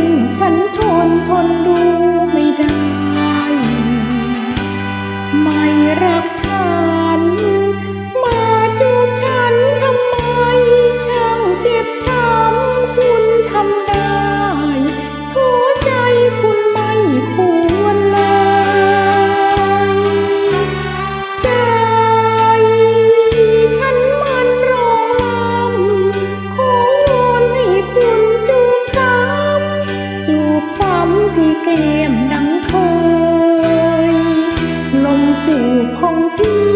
น ฉันทนทนดู แก้มดังเคยลมจูบของพี่